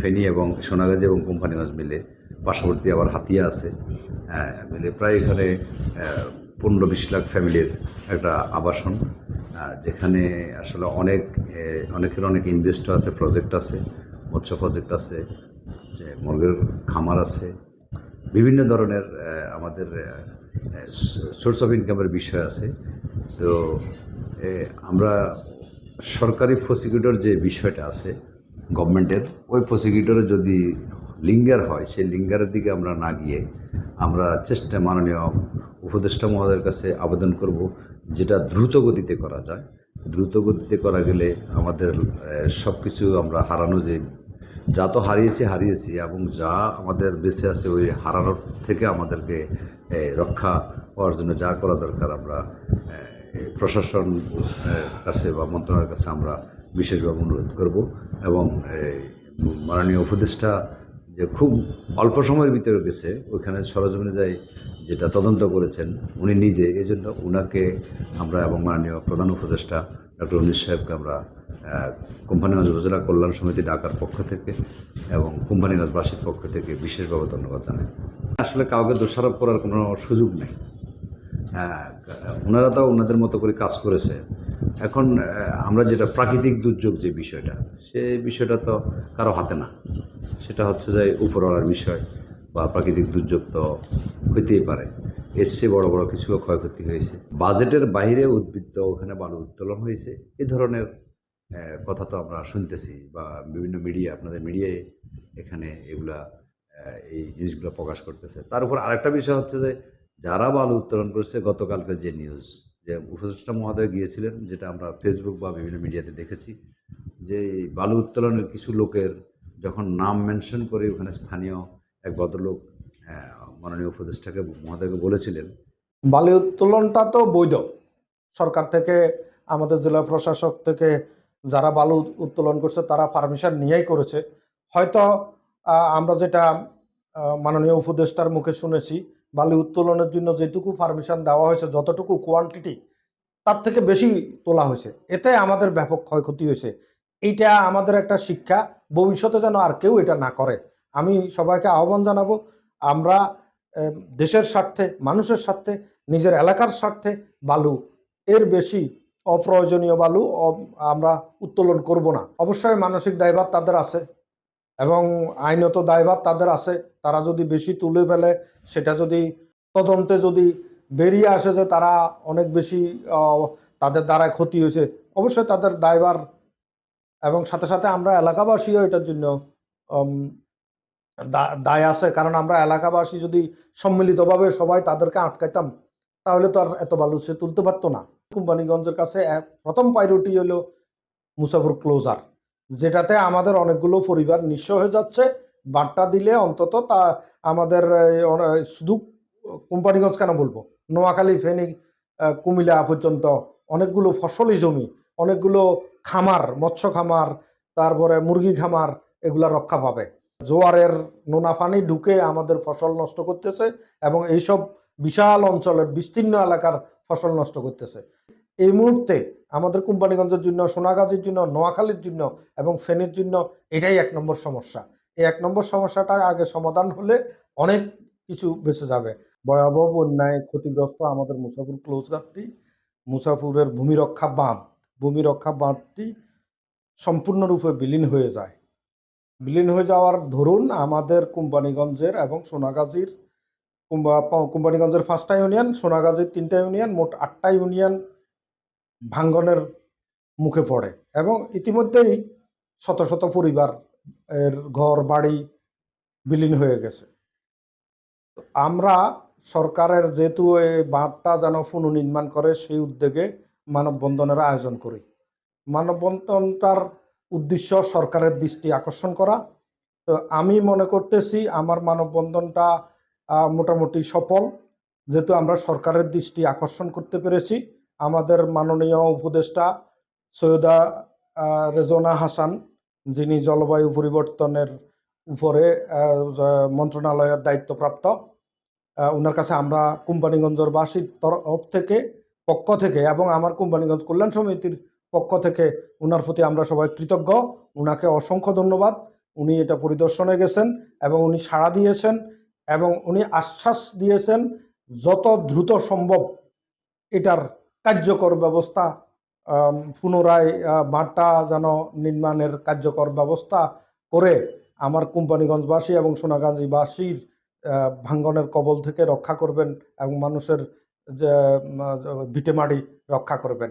ফেনী এবং সোনাগাজী এবং কোম্পানিগঞ্জ মিলে পার্শ্ববর্তী আবার হাতিয়া আছে হ্যাঁ, মিলে প্রায় এখানে পনেরো বিশ লাখ ফ্যামিলির একটা আবাসন যেখানে আসলে অনেক অনেকের অনেক ইনভেস্টর আছে প্রজেক্ট আছে মৎস্য প্রজেক্ট আছে যে মুরগির খামার আছে বিভিন্ন ধরনের আমাদের সোর্স অফ ইনকামের বিষয় আছে। তো আমরা সরকারি প্রসিকিউটর যে বিষয়টা আছে গভর্নমেন্টের, ওই প্রসিকিউটরে যদি লিঙ্গার হয়, সেই লিঙ্গারের দিকে আমরা না গিয়ে আমরা চেষ্টা মাননীয় উপদেষ্টা মহোদয়ের কাছে আবেদন করব, যেটা দ্রুত গতিতে করা যায়। দ্রুত গতিতে করা গেলে আমাদের সব কিছু আমরা হারানো যে, যা তো হারিয়েছি হারিয়েছি, এবং যা আমাদের বেঁচে আছে, ওই হারানোর থেকে আমাদেরকে রক্ষা পাওয়ার জন্য যা করা দরকার আমরা প্রশাসন কাছে বা মন্ত্রণালয়ের কাছে আমরা বিশেষভাবে অনুরোধ করব এবং মাননীয় উপদেষ্টা যে খুব অল্প সময়ের ভিতরে গেছে, ওইখানে সরজমিনে যাই যেটা তদন্ত করেছেন, উনি নিজে, এই জন্য ওনাকে আমরা এবং মাননীয় প্রধান উপদেষ্টা ডক্টর উনিশ সাহেবকে আমরা কোম্পানিগঞ্জ উপজেলা কল্যাণ সমিতি ঢাকার পক্ষ থেকে এবং কোম্পানিগঞ্জবাসীর পক্ষ থেকে বিশেষভাবে ধন্যবাদ জানাই। আসলে কাউকে দোষারোপ করার কোনো সুযোগ নেই। হ্যাঁ ওনারা তো ওনাদের মতো করে কাজ করেছে। এখন আমরা যেটা প্রাকৃতিক দুর্যোগ যে বিষয়টা, সে বিষয়টা তো কারও হাতে না। সেটা হচ্ছে যে উপরওয়ালার বিষয় বা প্রাকৃতিক দুর্যোগ তো হইতেই পারে। চেয়ে বড় বড় কিছু ক্ষয়ক্ষতি হয়েছে। বাজেটের বাইরে উদ্বৃত্ত ওখানে বালু উত্তোলন হয়েছে। এ ধরনের কথা তো আমরা শুনতেছি বা বিভিন্ন মিডিয়া, আপনাদের মিডিয়ায় এখানে এগুলা এই জিনিসগুলো প্রকাশ করতেছে। তার উপর আরেকটা বিষয় হচ্ছে যে, যারা বালু উত্তোলন করছে গতকালকের যে নিউজ যে উপদেষ্টা মহোদয় গিয়েছিলেন, যেটা আমরা ফেসবুক বা বিভিন্ন মিডিয়াতে দেখেছি, যে বালু উত্তোলনের কিছু লোকের যখন নাম মেনশন করে ওখানে স্থানীয় এক ভদ্রলোক মাননীয় উপদেষ্টাকে, মহোদয়কে বলেছিলেন। বালি উত্তোলনটা তো বৈধ। সরকার থেকে, আমাদের জেলা প্রশাসক থেকে যারা বালু উত্তোলন করছে, তারা পারমিশন নিয়েই করেছে। হয়তো আমরা যেটা মাননীয় উপদেষ্টার মুখে শুনেছি বালি উত্তোলনের জন্য যেটুকু পারমিশন দেওয়া হয়েছে, যতটুকু কোয়ান্টিটি তার থেকে বেশি তোলা হয়েছে। এতে আমাদের ব্যাপক ক্ষয়ক্ষতি হয়েছে। এইটা আমাদের একটা শিক্ষা, ভবিষ্যতে যেন আর কেউ এটা না করে। আমি সবাইকে আহ্বান জানাব, আমরা দেশের স্বার্থে, মানুষের স্বার্থে, নিজের এলাকার স্বার্থে বালু, এর বেশি অপ্রয়োজনীয় বালু আমরা উত্তোলন করব না। অবশ্যই মানসিক দায়ভার তাদের আছে। এবং আইনত দায়ভার তাদের আছে। তারা যদি বেশি তুলে ফেলে, সেটা যদি তদন্তে যদি বেরিয়ে আসে যে তারা অনেক বেশি তাদের দ্বারা ক্ষতি হয়েছে, অবশ্যই তাদের দায়ভার এবং সাথে সাথে আমরা এলাকাবাসীও এটার জন্য দায় আছে। কারণ আমরা এলাকাবাসী যদি সম্মিলিতভাবে সবাই তাদেরকে আটকাইতাম, তাহলে তো আর এত বালু সে তুলতে পারতো না। কোম্পানিগঞ্জের কাছে প্রথম প্রায়োরিটি হলো মুসাফর ক্লোজার যেটাতে আমাদের অনেকগুলো পরিবার নিঃস্ব হয়ে যাচ্ছে। বার্তা দিলে অন্তত তা আমাদের শুধু কোম্পানিগঞ্জ কেন বলব? নোয়াখালী ফেনী আহ, কুমিল্লা পর্যন্ত অনেকগুলো ফসলি জমি অনেকগুলো খামার মৎস্য খামার তারপরে মুরগি খামার এগুলা রক্ষা পাবে। জোয়ারের নোনা পানি ঢুকে আমাদের ফসল নষ্ট করতেছে এবং এইসব বিশাল অঞ্চলের বিস্তীর্ণ এলাকার ফসল নষ্ট করতেছে। এই মুহূর্তে আমাদের কোম্পানিগঞ্জের জন্য, সোনাগাজীর জন্য, নোয়াখালীর জন্য এবং ফেনীর জন্য এটাই এক নম্বর সমস্যা। এই এক নম্বর সমস্যাটা আগে সমাধান হলে অনেক কিছু বেঁচে যাবে। ভয়াবহ বন্যায় ক্ষতিগ্রস্ত আমাদের মুসাফুর ক্লোজ ঘাটটি মুসাফুরের ভূমিরক্ষা বাঁধ। ভূমি রক্ষা বাঁধটি সম্পূর্ণরূপে বিলীন হয়ে যায়। বিলীন হয়ে যাওয়ার ধরুন আমাদের কোম্পানিগঞ্জের এবং সোনাগাজীর কোম্পানিগঞ্জের পাঁচটা ইউনিয়ন সোনাগাজীর তিনটা ইউনিয়ন মোট আটটা ইউনিয়ন ভাঙ্গনের মুখে পড়ে এবং ইতিমধ্যেই শত শত পরিবার এর ঘর, বাড়ি বিলীন হয়ে গেছে। আমরা সরকারের যেহেতু এই বাঁধটা যেন পুনর্নির্মাণ করে, সেই উদ্যোগে মানববন্ধনের আয়োজন করি। মানববন্ধনটার উদ্দেশ্য সরকারের দৃষ্টি আকর্ষণ করা। তো আমি মনে করতেছি আমার মানববন্ধনটা মোটামুটি সফল। যেহেতু আমরা সরকারের দৃষ্টি আকর্ষণ করতে পেরেছি আমাদের মাননীয় উপদেষ্টা সৈয়দা রেজনা হাসান যিনি জলবায়ু পরিবর্তনের উপরে মন্ত্রণালয়ের দায়িত্বপ্রাপ্ত ওনার কাছে আমরা কোম্পানিগঞ্জের বাসীর তরফ থেকে, পক্ষ থেকে এবং আমার কোম্পানিগঞ্জ কল্যাণ সমিতির পক্ষ থেকে ওনার প্রতি আমরা সবাই কৃতজ্ঞ। ওনাকে অসংখ্য ধন্যবাদ। উনি এটা পরিদর্শনে গেছেন এবং উনি সাড়া দিয়েছেন এবং উনি আশ্বাস দিয়েছেন, যত দ্রুত সম্ভব এটার কার্যকর ব্যবস্থা পুনরায় ভাটা যেন নির্মাণের কার্যকর ব্যবস্থা করে আমার কোম্পানিগঞ্জবাসী এবং সোনাগাজীবাসীর ভাঙ্গনের কবল থেকে রক্ষা করবেন এবং মানুষের, যে ভিটেমাটি রক্ষা করবেন।